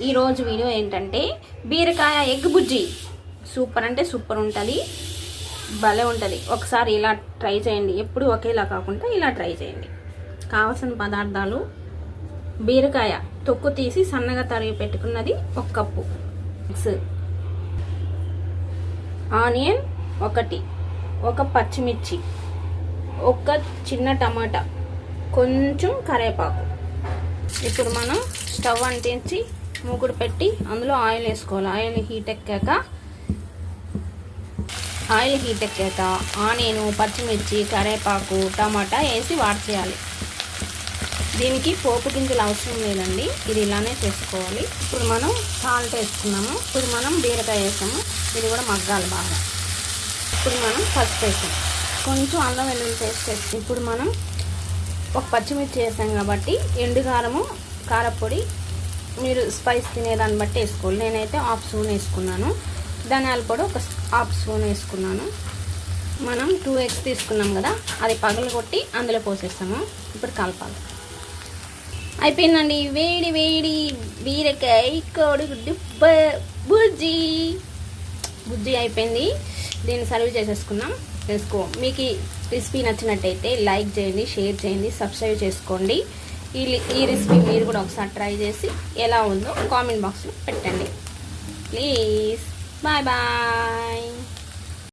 ఈరోజు వీడియో ఏంటంటే బీరకాయ ఎగ్ బుజ్జి. సూపర్ అంటే సూపర్ ఉంటుంది. భలే ఉంటుంది. ఒకసారి ఇలా ట్రై చేయండి. ఎప్పుడు ఒకేలా కాకుండా ఇలా ట్రై చేయండి. కావలసిన పదార్థాలు బీరకాయ తొక్కు తీసి సన్నగా తరిగి పెట్టుకున్నది ఒక కప్పు. ఎగ్స్ ఆనియన్ ఒకటి ఒక పచ్చిమిర్చి ఒక చిన్న టమాటా కొంచెం కరివేపాకు ఇప్పుడు మనం స్టవ్ అంటించి మూకుడు పెట్టి అందులో ఆయిల్ వేసుకోవాలి. ఆయిల్ హీట్ ఎక్కాక ఆయిల్ హీట్ ఎక్కాక ఆనియన్ పచ్చిమిర్చి కరివేపాకు టమాటా వేసి వాడిచేయాలి. దీనికి పోపు గింజలు అవసరం లేదండి. ఇది ఇలానే చేసుకోవాలి. ఇప్పుడు మనం సాల్ట్ వేసుకున్నాము. ఇప్పుడు మనం బీరకాయ వేసాము. ఇది కూడా మగ్గాలి బాగా. ఇప్పుడు మనం పసుపు వేసాం. కొంచెం అల్లం వెల్లుల్లి పేస్ట్ వేసి ఇప్పుడు మనం ఒక పచ్చిమిర్చి వేసాం కాబట్టి ఎండు కారము కారపొడి మీరు స్పైస్ తినేదాన్ని బట్టి వేసుకోవాలి. నేనైతే హాఫ్ స్పూన్ వేసుకున్నాను. ధనియాల పొడి ఒక హాఫ్ స్పూన్ వేసుకున్నాను. మనం టూ ఎగ్స్ తీసుకున్నాం కదా అది పగలు కొట్టి అందులో పోసేస్తాము. ఇప్పుడు కలపాలి. అయిపోయిందండి. వేడి వేడి బీరకాయ కోడిగుడ్డు బుజ్జి. బుజ్జి అయిపోయింది. దీన్ని సర్వ్ చేసేసుకున్నాం చేసుకో మీకు రెసిపీ నచ్చినట్టయితే లైక్ చేయండి షేర్ చేయండి సబ్స్క్రైబ్ చేసుకోండి. ఈ ఈ రెసిపీ మీరు కూడా ఒకసారి ట్రై చేసి ఎలా ఉందో కామెంట్ బాక్స్లో పెట్టండి. ప్లీజ్. Bye bye.